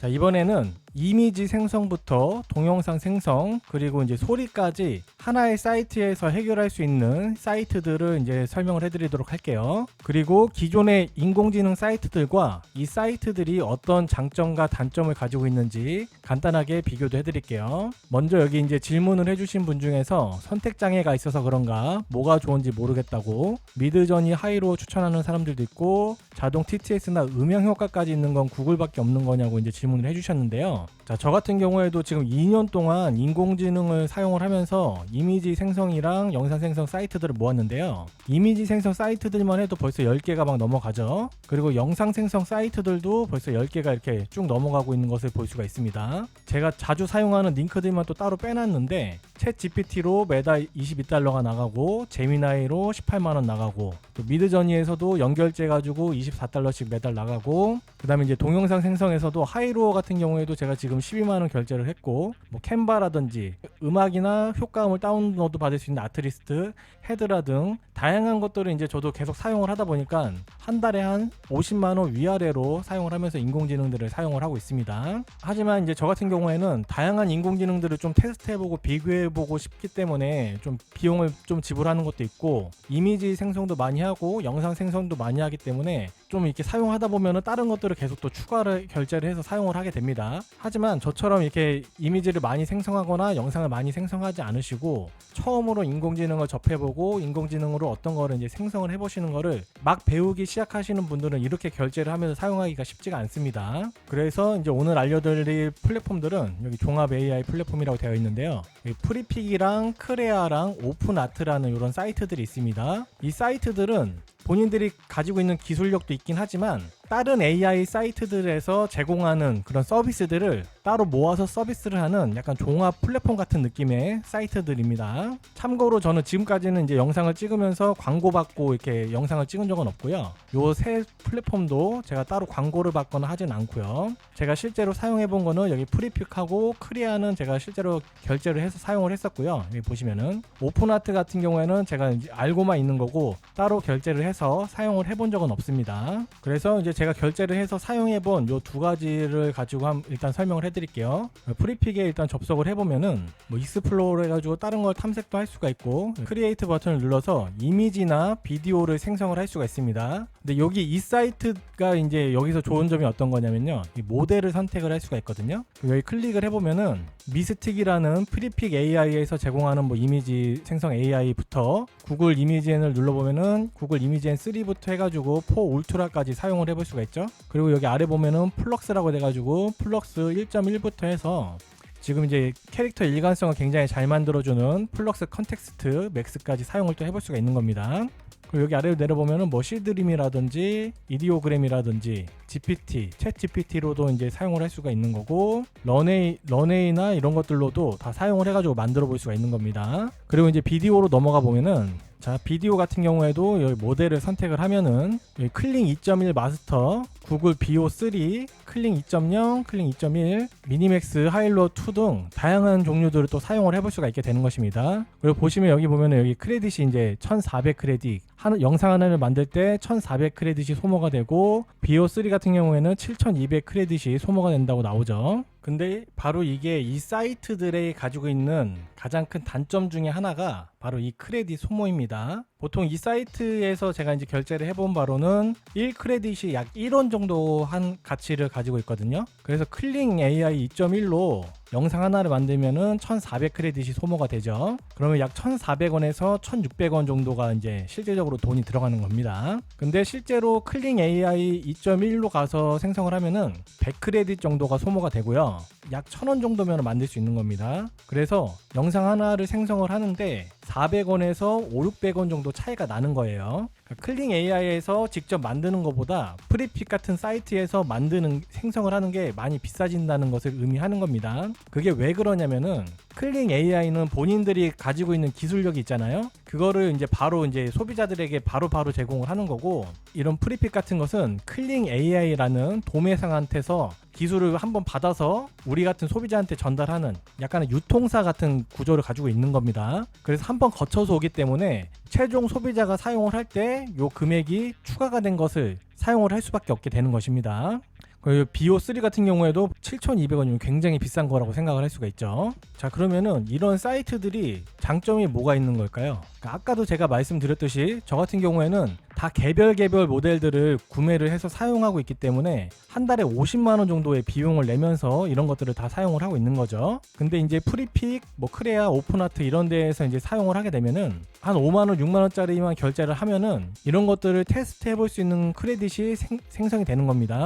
자, 이번에는 이미지 생성부터 동영상 생성 그리고 이제 소리까지 하나의 사이트에서 해결할 수 있는 사이트들을 이제 설명을 해드리도록 할게요. 그리고 기존의 인공지능 사이트들과 이 사이트들이 어떤 장점과 단점을 가지고 있는지 간단하게 비교도 해드릴게요. 먼저 여기 이제 질문을 해주신 분 중에서 선택 장애가 있어서 그런가 뭐가 좋은지 모르겠다고 미드저니 하이로 추천하는 사람들도 있고 자동 TTS나 음향 효과까지 있는 건 구글밖에 없는 거냐고 이제 질문을 해주셨는데요. 자, 저 같은 경우에도 지금 2년 동안 인공지능을 사용을 하면서 이미지 생성이랑 영상 생성 사이트들을 모았는데요. 이미지 생성 사이트들만 해도 벌써 10개가 막 넘어가죠. 그리고 영상 생성 사이트들도 벌써 10개가 이렇게 쭉 넘어가고 있는 것을 볼 수가 있습니다. 제가 자주 사용하는 링크들만 또 따로 빼놨는데 챗 GPT로 매달 22달러가 나가고 제미나이로 18만 원 나가고 또 미드저니에서도 연결제 가지고 24달러씩 매달 나가고 그 다음에 이제 동영상 생성에서도 하이로어 같은 경우에도 제가 지금 12만 원 결제를 했고 뭐 캔바라든지 음악이나 효과음을 다운로드 받을 수 있는 아트리스트, 헤드라 등 다양한 것들을 이제 저도 계속 사용을 하다 보니까 한 달에 한 50만 원 위아래로 사용을 하면서 인공지능들을 사용을 하고 있습니다. 하지만 이제 저 같은 경우에는 다양한 인공지능들을 좀 테스트해보고 비교해보고 싶기 때문에 좀 비용을 좀 지불하는 것도 있고 이미지 생성도 많이 하고 영상 생성도 많이 하기 때문에 좀 이렇게 사용하다 보면은 다른 것들을 계속 또 추가를 결제를 해서 사용을 하게 됩니다. 하지만 저처럼 이렇게 이미지를 많이 생성하거나 영상을 많이 생성하지 않으시고 처음으로 인공지능을 접해보고 인공지능으로 어떤 거를 이제 생성을 해보시는 거를 막 배우기 시작하시는 분들은 이렇게 결제를 하면서 사용하기가 쉽지가 않습니다. 그래서 이제 오늘 알려드릴 플랫폼들은 여기 종합 AI 플랫폼이라고 되어 있는데요. 프리픽이랑 크레아랑 오픈아트라는 이런 사이트들이 있습니다. 이 사이트들은 본인들이 가지고 있는 기술력도 있긴 하지만 다른 AI 사이트들에서 제공하는 그런 서비스들을 따로 모아서 서비스를 하는 약간 종합 플랫폼 같은 느낌의 사이트들입니다. 참고로 저는 지금까지는 이제 영상을 찍으면서 광고 받고 이렇게 영상을 찍은 적은 없고요. 요 세 플랫폼도 제가 따로 광고를 받거나 하진 않고요. 제가 실제로 사용해 본 거는 여기 프리픽하고 크리아는 제가 실제로 결제를 해서 사용을 했었고요. 여기 보시면은 오픈아트 같은 경우에는 제가 알고만 있는 거고 따로 결제를 해서 사용을 해본 적은 없습니다. 그래서 이제 제가 결제를 해서 사용해 본 요 두 가지를 가지고 한 일단 설명을 해드릴게요. 프리픽에 일단 접속을 해보면은 뭐 익스플로러 해가지고 다른 걸 탐색도 할 수가 있고 크리에이트 버튼을 눌러서 이미지나 비디오를 생성을 할 수가 있습니다. 근데 여기 이 사이트가 이제 여기서 좋은 점이 어떤 거냐면요. 이 모델을 선택을 할 수가 있거든요. 여기 클릭을 해보면은 미스틱이라는 프리픽 AI에서 제공하는 뭐 이미지 생성 AI부터 구글 이미지엔을 눌러보면은 구글 이미지 엔 3부터 해가지고 4 울트라까지 사용을 해볼 수가 있죠. 그리고 여기 아래 보면은 플럭스라고 돼가지고 플럭스 1.1부터 해서 지금 이제 캐릭터 일관성을 굉장히 잘 만들어주는 플럭스 컨텍스트 맥스까지 사용을 또 해볼 수가 있는 겁니다. 그리고 여기 아래로 내려보면은 뭐 시드림이라든지 이디오그램이라든지 GPT, 챗 GPT로도 이제 사용을 할 수가 있는 거고 런웨이, 런웨이나 이런 것들로도 다 사용을 해가지고 만들어 볼 수가 있는 겁니다. 그리고 이제 비디오로 넘어가 보면은 자 비디오 같은 경우에도 여기 모델을 선택을 하면은 클링 2.1 마스터, 구글 BO3, 클링 2.0, 클링 2.1, 미니맥스, 하일로 2 등 다양한 종류들을 또 사용을 해볼 수가 있게 되는 것입니다. 그리고 보시면 여기 보면은 여기 크레딧이 이제 1,400 크레딧, 한, 영상 하나를 만들 때 1,400 크레딧이 소모가 되고 BO3 같은 경우에는 7,200 크레딧이 소모가 된다고 나오죠. 근데 바로 이게 이 사이트들이 가지고 있는 가장 큰 단점 중에 하나가 바로 이 크레딧 소모입니다. 보통 이 사이트에서 제가 이제 결제를 해본 바로는 1 크레딧이 약 1원 정도 한 가치를 가지고 있거든요. 그래서 클링 AI 2.1로 영상 하나를 만들면은 1,400 크레딧이 소모가 되죠. 그러면 약 1,400원에서 1,600원 정도가 이제 실질적으로 돈이 들어가는 겁니다. 근데 실제로 클링 AI 2.1로 가서 생성을 하면은 100 크레딧 정도가 소모가 되고요. 약 1,000원 정도면 만들 수 있는 겁니다. 그래서 영상 하나를 생성을 하는데 400원에서 5, 600원 정도 차이가 나는 거예요. 클링 AI에서 직접 만드는 것보다 프리픽 같은 사이트에서 만드는 생성을 하는 게 많이 비싸진다는 것을 의미하는 겁니다. 그게 왜 그러냐면은 클링 AI는 본인들이 가지고 있는 기술력이 있잖아요. 그거를 이제 바로 이제 소비자들에게 바로바로 제공을 하는 거고 이런 프리픽 같은 것은 클링 AI라는 도매상한테서 기술을 한번 받아서 우리 같은 소비자한테 전달하는 약간의 유통사 같은 구조를 가지고 있는 겁니다. 그래서 한번 거쳐서 오기 때문에 최종 소비자가 사용을 할 때 요 금액이 추가가 된 것을 사용을 할 수밖에 없게 되는 것입니다. 그 BO3 같은 경우에도 7,200원이면 굉장히 비싼 거라고 생각을 할 수가 있죠. 자, 그러면은 이런 사이트들이 장점이 뭐가 있는 걸까요? 그러니까 아까도 제가 말씀드렸듯이 저 같은 경우에는 다 개별 개별 모델들을 구매를 해서 사용하고 있기 때문에 한 달에 50만 원 정도의 비용을 내면서 이런 것들을 다 사용을 하고 있는 거죠. 근데 이제 프리픽, 뭐 크레아, 오픈아트 이런 데에서 이제 사용을 하게 되면은 한 5만 원, 6만 원짜리만 결제를 하면은 이런 것들을 테스트 해 볼 수 있는 크레딧이 생, 생성이 되는 겁니다.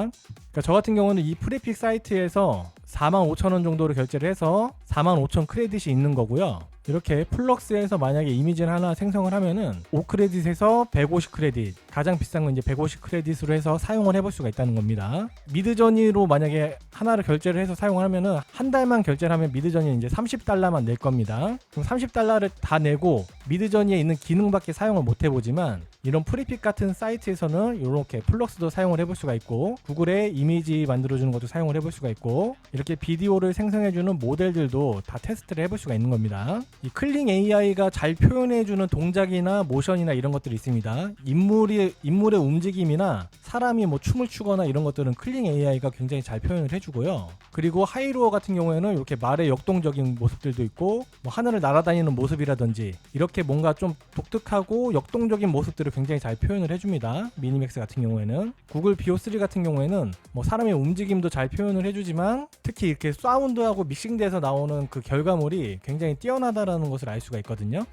그러니까 저 같은 경우는 이 프리픽 사이트에서 4만 5천 원 정도를 결제를 해서 4만 5천 크레딧이 있는 거고요. 이렇게 플럭스에서 만약에 이미지를 하나 생성을 하면은 5크레딧에서 150 크레딧 가장 비싼 건 이제 150 크레딧으로 해서 사용을 해볼 수가 있다는 겁니다. 미드저니로 만약에 하나를 결제를 해서 사용을 하면은 한 달만 결제를 하면 미드저니 이제 30달러만 낼 겁니다. 그럼 30달러를 다 내고 미드저니에 있는 기능밖에 사용을 못 해보지만 이런 프리픽 같은 사이트에서는 이렇게 플럭스도 사용을 해볼 수가 있고 구글의 이미지 만들어주는 것도 사용을 해볼 수가 있고 이렇게 비디오를 생성해주는 모델들도 다 테스트를 해볼 수가 있는 겁니다. 이 클링 AI가 잘 표현해주는 동작이나 모션이나 이런 것들이 있습니다. 인물이 인물의 움직임이나 사람이 뭐 춤을 추거나 이런 것들은 클링 AI가 굉장히 잘 표현을 해주고요. 그리고 하이로어 같은 경우에는 이렇게 말의 역동적인 모습들도 있고 뭐 하늘을 날아다니는 모습이라든지 이렇게 뭔가 좀 독특하고 역동적인 모습들을 굉장히 잘 표현을 해줍니다. 미니맥스 같은 경우에는 구글 비오3 같은 경우에는 뭐 사람의 움직임도 잘 표현을 해주지만 특히 이렇게 사운드하고 믹싱돼서 나오는 그 결과물이 굉장히 뛰어나다라는 것을 알 수가 있거든요.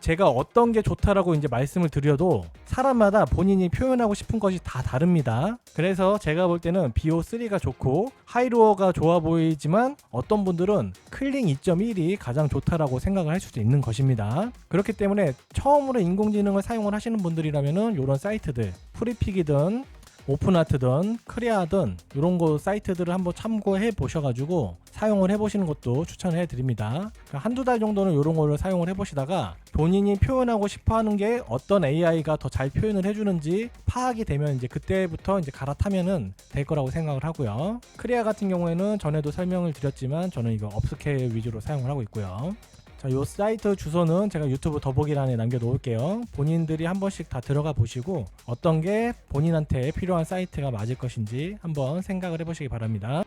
제가 어떤 게 좋다라고 이제 말씀을 드려도 사람마다 본인이 표현하고 싶은 것이 다 다릅니다. 그래서 제가 볼 때는 BO3가 좋고 하이로어가 좋아 보이지만 어떤 분들은 클링 2.1이 가장 좋다라고 생각을 할 수도 있는 것입니다. 그렇기 때문에 처음으로 인공지능을 사용을 하시는 분들이라면은 이런 사이트들 프리픽이든 오픈아트든 크리아든 이런 거 사이트들을 한번 참고해 보셔가지고 사용을 해보시는 것도 추천해 드립니다. 그러니까 한두 달 정도는 이런 거를 사용을 해보시다가 본인이 표현하고 싶어 하는 게 어떤 AI가 더 잘 표현을 해주는지 파악이 되면 이제 그때부터 이제 갈아타면은 될 거라고 생각을 하고요. 크리아 같은 경우에는 전에도 설명을 드렸지만 저는 이거 업스케일 위주로 사용을 하고 있고요. 자, 요 사이트 주소는 제가 유튜브 더보기란에 남겨놓을게요. 본인들이 한 번씩 다 들어가 보시고 어떤 게 본인한테 필요한 사이트가 맞을 것인지 한번 생각을 해보시기 바랍니다.